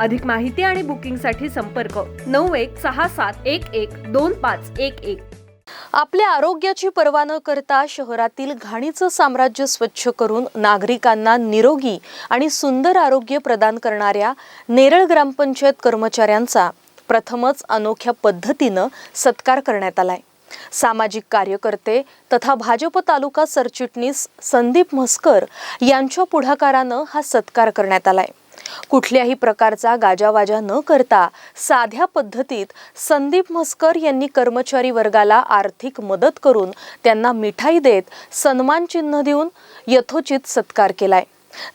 अधिक माहिती आणि बुकिंगसाठी संपर्क नऊ एक सहा सात एक एक दोन पाच एक एक. आपल्या आरोग्याची पर्वा न करता शहरातील घाणीचं साम्राज्य स्वच्छ करून नागरिकांना निरोगी आणि सुंदर आरोग्य प्रदान करणाऱ्या नेरळ ग्रामपंचायत कर्मचाऱ्यांचा प्रथमच अनोख्या पद्धतीनं सत्कार करण्यात आलाय. सामाजिक कार्यकर्ते तथा भाजप तालुका सरचिटणीस संदीप म्हस्कर यांच्या पुढाकारानं हा सत्कार करण्यात आलाय. कुठल्याही प्रकारचा गाजावाजा न करता साध्या पद्धतीत संदीप म्हस्कर यांनी कर्मचारी वर्गाला आर्थिक मदत करून त्यांना मिठाई देत सन्मान चिन्ह देऊन यथोचित सत्कार केलाय.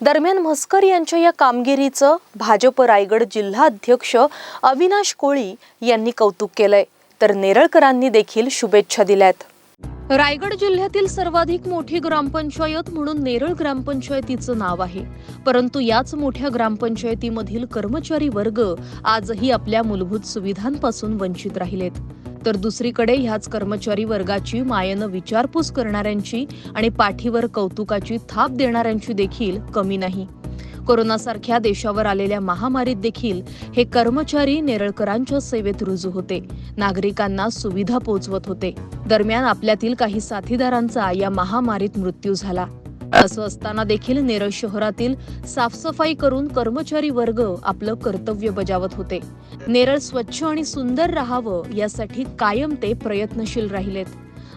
दरम्यान म्हस्कर यांच्या या कामगिरीचं भाजप रायगड जिल्हा अध्यक्ष अविनाश कोळी यांनी कौतुक केलंय. तर नेरळकरांनी देखील शुभेच्छा दिल्यात. रायगड जिल्ह्यातील सर्वाधिक मोठी ग्रामपंचायत म्हणून नेरळ ग्रामपंचायतीचं नाव आहे. परंतु याच मोठ्या ग्रामपंचायतीमधील कर्मचारी वर्ग आजही आपल्या मूलभूत सुविधांपासून वंचित राहिलेत. तर दुसरीकडे ह्याच कर्मचारी वर्गाची मायेनं विचारपूस करणाऱ्यांची आणि पाठीवर कौतुकाची थाप देणाऱ्यांची देखील कमी नाही. कोरोनासारख्या देशावर आलेल्या महामारीत देखील हे कर्मचारी नेरळकरांच्या सेवेत रुजू होते. नागरिकांना सुविधा पोहोचवत होते. दरम्यान आपल्यातील काही साथीदारांचा या महामारीत मृत्यू झाला. असं असताना देखील नेरळ शहरातील साफसफाई करून कर्मचारी वर्ग आपलं कर्तव्य बजावत होते. नेरळ स्वच्छ आणि सुंदर राहावं यासाठी कायम ते प्रयत्नशील राहिलेत.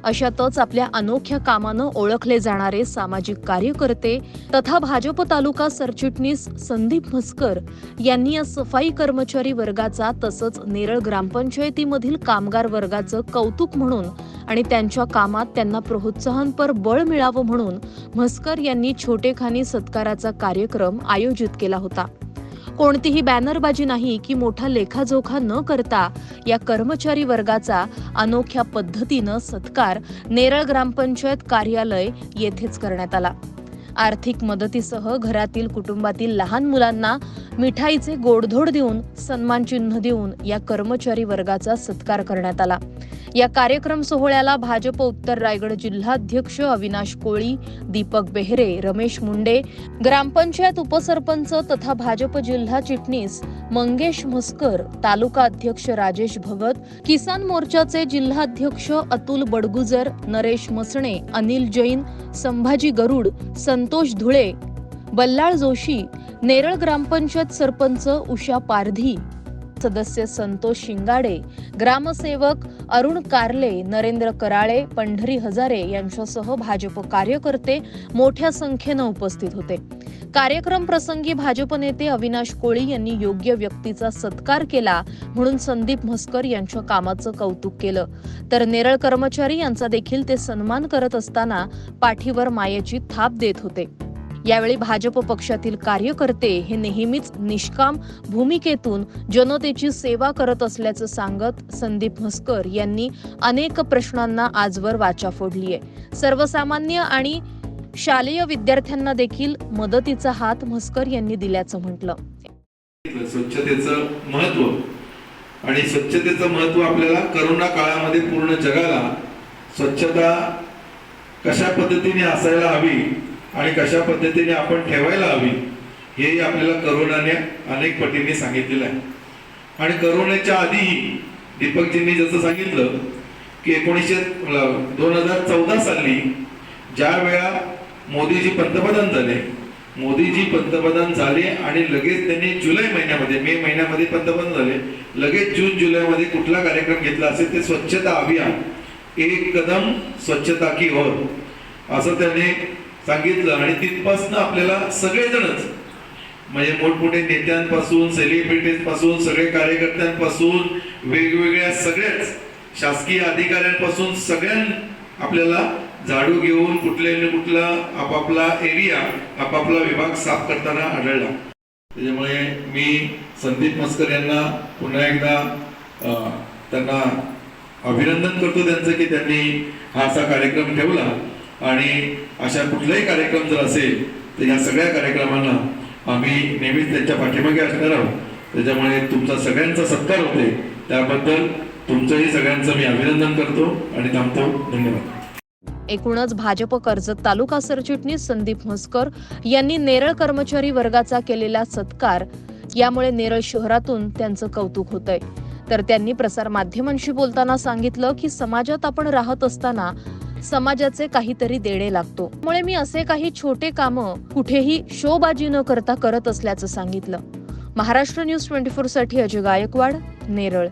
अशातच आपल्या अनोख्या कामानं ओळखले जाणारे सामाजिक कार्यकर्ते तथा भाजप तालुका सरचिटणीस संदीप म्हस्कर यांनी या सफाई कर्मचारी वर्गाचा तसंच नेरळ ग्रामपंचायतीमधील कामगार वर्गाचं कौतुक म्हणून आणि त्यांच्या कामात त्यांना प्रोत्साहनपर बळ मिळावं म्हणून म्हस्कर यांनी छोटेखानी सत्काराचा कार्यक्रम आयोजित केला होता. कोणतीही बॅनरबाजी नाही की मोठा लेखाजोखा न करता या कर्मचारी वर्गाचा अनोख्या पद्धतीनं सत्कार नेरळ ग्रामपंचायत कार्यालय येथेच करण्यात आला. आर्थिक मदतीसह घरातील कुटुंबातील लहान मुलांना मिठाईचे गोडधोड देऊन सन्मान चिन्ह देऊन या कर्मचारी वर्गाचा सत्कार करण्यात आला. या कार्यक्रम सोहळ्याला भाजप उत्तर रायगड जिल्हाध्यक्ष अविनाश कोळी दीपक बेहरे रमेश मुंडे ग्रामपंचायत उपसरपंच तथा भाजप जिल्हा चिटणीस मंगेश म्हस्कर तालुका अध्यक्ष राजेश भगत किसान मोर्चाचे जिल्हाध्यक्ष अतुल बडगुजर नरेश मसणे अनिल जैन संभाजी गरुड संतोष धुळे बल्लाळ जोशी नेरळ ग्रामपंचायत सरपंच उषा पारधी. सदस्य संतोष शिंगाडे ग्रामसेवक अरुण कारले नरेंद्र कराळे पंढरी हजारे यांच्यासह भाजप कार्यकर्ते मोठ्या संख्येनं उपस्थित होते. कार्यक्रम प्रसंगी भाजप नेते अविनाश कोळी यांनी योग्य व्यक्तीचा सत्कार केला म्हणून संदीप म्हस्कर यांच्या कामाचं कौतुक केलं. तर नेरळ कर्मचारी यांचा देखील ते सन्मान करत असताना पाठीवर मायेची थाप देत होते. यावेळी भाजप पक्षातील कार्यकर्ते हे नेहमीच निष्काम भूमिकेतून जनतेची सेवा करत असल्याचं सांगत संदीप म्हस्कर यांनी अनेक प्रश्नांना आजवर वाचा फोडली आहे सर्वसामान्य आणि शालेय विद्यार्थ्यांना देखील मदतीचा हात म्हस्कर यांनी दिल्याचं म्हटलं. स्वच्छतेचं महत्त्व आणि स्वच्छतेचं महत्त्व आपल्याला करोना काळामध्ये पूर्ण जगाला स्वच्छता कशा पद्धतीने असायला हवी आणि कशा पद्धतीने आपण ठेवायला हवी हे आपल्याला करोनाने अनेक पटींनी सांगितलेलं आहे. आणि करोनाच्या आधीही दीपकजींनी जसं सांगितलं की एकोणीसशे दोन हजार चौदा साली ज्या वेळा मोदीजी पंतप्रधान झाले मोदीजी पंतप्रधान झाले आणि लगेच त्यांनी जुलै महिन्यामध्ये मे महिन्यामध्ये पंतप्रधान झाले लगेच जून जुलैमध्ये कुठला कार्यक्रम घेतला असेल ते स्वच्छता अभियान एक कदम स्वच्छता की ओर असं त्याने सांगितलं आणि तिथपासनं आपल्याला सगळेजणच म्हणजे मोठमोठे नेत्यांपासून सेलिब्रिटीजपासून सगळे कार्यकर्त्यांपासून वेगवेगळ्या सगळ्याच शासकीय अधिकाऱ्यांपासून सगळ्यां आपल्याला झाडू घेऊन कुठल्या न कुठला आपापला एरिया आपापला विभाग साफ करताना आढळला. त्याच्यामुळे मी संदीप मस्कर यांना पुन्हा एकदा त्यांना अभिनंदन करतो त्यांचं की त्यांनी हा असा कार्यक्रम ठेवला. आणि अशा कुठलाही कार्यक्रम जर असेल तर या सगळ्या कार्यक्रमांना आम्ही नेहमीच त्यांच्या पाठीमागे असणार आहोत. त्याच्यामुळे तुमचा सगळ्यांचा सत्कार होते त्याबद्दल तुमचंही सगळ्यांचं मी अभिनंदन करतो आणि थांबतो. धन्यवाद. एकूणच भाजप कर्जत तालुका सरचिटणीस संदीप म्हसकर यांनी नेरळ कर्मचारी वर्गाचा केलेला सत्कार यामुळे नेरळ शहरातून त्यांचं कौतुक होतंय. तर त्यांनी प्रसार माध्यमांशी बोलताना सांगितलं की समाजात आपण राहत असताना समाजाचे काहीतरी देणे लागतो. त्यामुळे मी असे काही छोटे कामं कुठेही शोबाजी न करता करत असल्याचं सांगितलं. महाराष्ट्र न्यूज ट्वेंटी फोरसाठी अजय गायकवाड नेरळ.